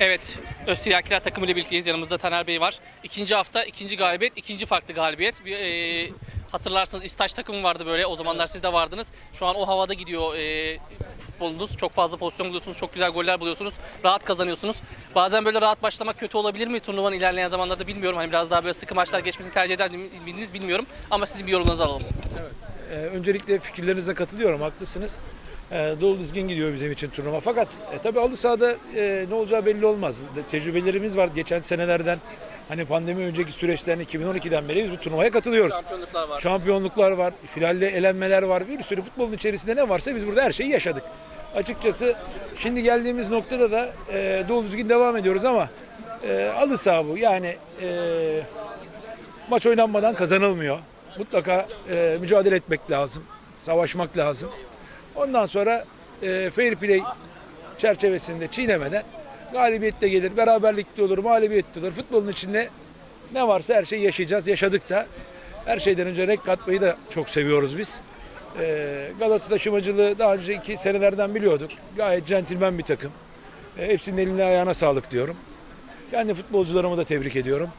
Evet, Öztürk takımı ile birlikteyiz. Yanımızda Taner Bey var. İkinci hafta, ikinci galibiyet, ikinci farklı galibiyet. Bir, e, hatırlarsınız İstaş takımı vardı böyle. O zamanlar siz de vardınız. Şu an o havada gidiyor e, futbolunuz. Çok fazla pozisyon buluyorsunuz, çok güzel goller buluyorsunuz. Rahat kazanıyorsunuz. Bazen böyle rahat başlamak kötü olabilir mi turnuvanın ilerleyen zamanlarda bilmiyorum. Hani biraz daha böyle sıkı maçlar geçmesini tercih eder miydiniz bilmiyorum. Ama sizin bir yorumunuzu alalım. Ee, öncelikle fikirlerinize katılıyorum, haklısınız. Ee, dolu dizgin gidiyor bizim için turnuva. Fakat e, tabii halı sahada e, ne olacağı belli olmaz. Tecrübelerimiz var geçen senelerden. Hani pandemi önceki süreçten 2012'den beri biz bu turnuvaya katılıyoruz. Şampiyonluklar var. Şampiyonluklar var, finalde elenmeler var. Bir sürü futbolun içerisinde ne varsa biz burada her şeyi yaşadık. Açıkçası şimdi geldiğimiz noktada da e, dolu düzgün devam ediyoruz ama e, halı saha bu. Yani e, maç oynanmadan kazanılmıyor. Mutlaka e, mücadele etmek lazım. Savaşmak lazım. Ondan sonra e, fair play çerçevesinde çiğnemeden galibiyet de gelir, beraberlik de olur, mağlubiyet de olur. Futbolun içinde ne varsa her şeyi yaşayacağız. Yaşadık da. Her şeyden önce renk katmayı da çok seviyoruz biz. E, Galatasaray taşımacılığı daha önceki senelerden biliyorduk. Gayet centilmen bir takım. E, hepsinin eline ayağına sağlık diyorum. Kendi futbolcularımı da tebrik ediyorum.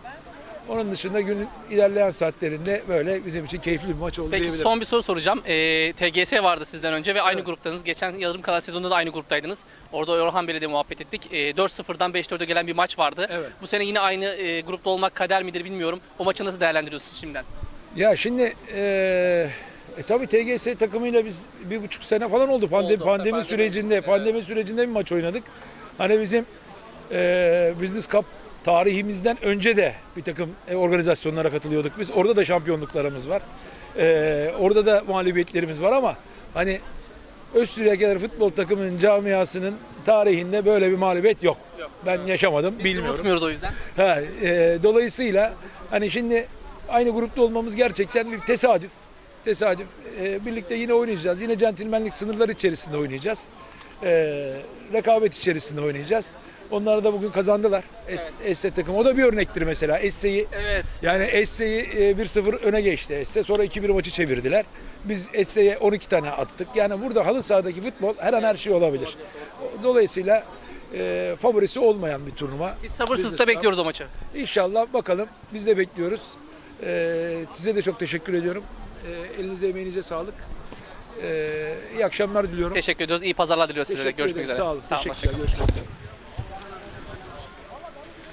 Onun dışında günün ilerleyen saatlerinde böyle bizim için keyifli bir maç oldu Peki diyebilirim. son bir soru soracağım. Ee, TGS vardı sizden önce ve aynı gruptanız. Geçen yarım kalan sezonda da aynı gruptaydınız. Orada Orhan Bey'le de muhabbet ettik. Ee, 4-0'dan 5-4'e gelen bir maç vardı. Evet. Bu sene yine aynı e, grupta olmak kader midir bilmiyorum. O maçı nasıl değerlendiriyorsunuz şimdiden? Ya şimdi eee e, tabii TGS takımıyla biz bir buçuk sene falan oldu pandemi, Oldu. pandemi Pandemi sürecinde pandemi sürecinde bir maç oynadık. Hani bizim eee Business Cup tarihimizden önce de bir takım e, organizasyonlara katılıyorduk biz. Orada da şampiyonluklarımız var. Eee, orada da mağlubiyetlerimiz var ama hani Öztürk kadar futbol takımının camiasının tarihinde böyle bir mağlubiyet yok. Yok. Ben yaşamadım, Biz bilmiyorum. unutmuyoruz o yüzden. Ha, e, dolayısıyla hani şimdi aynı grupta olmamız gerçekten bir tesadüf. Tesadüf. E, birlikte yine oynayacağız. Yine centilmenlik sınırları içerisinde oynayacağız. E, rekabet içerisinde oynayacağız. Onlar da bugün kazandılar. Es, Esse takım. O da bir örnektir mesela. Esse'yi Evet. yani Esse'yi e, 1-0 öne geçti Esse. Sonra 2-1 maçı çevirdiler. Biz Esse'ye 12 tane attık. Yani burada halı sahadaki futbol her an her şey olabilir. Dolayısıyla e, favorisi olmayan bir turnuva. Biz sabırsızlıkla bekliyoruz o maçı. İnşallah bakalım. Biz de bekliyoruz. Ee, size de çok teşekkür ediyorum. Ee, elinize emeğinize sağlık. İyi akşamlar diliyorum. Teşekkür ediyoruz. İyi pazarlar diliyoruz. Teşekkür Görüşmek üzere. Sağ olun. kalın. Teşekkürler. Görüşmek üzere.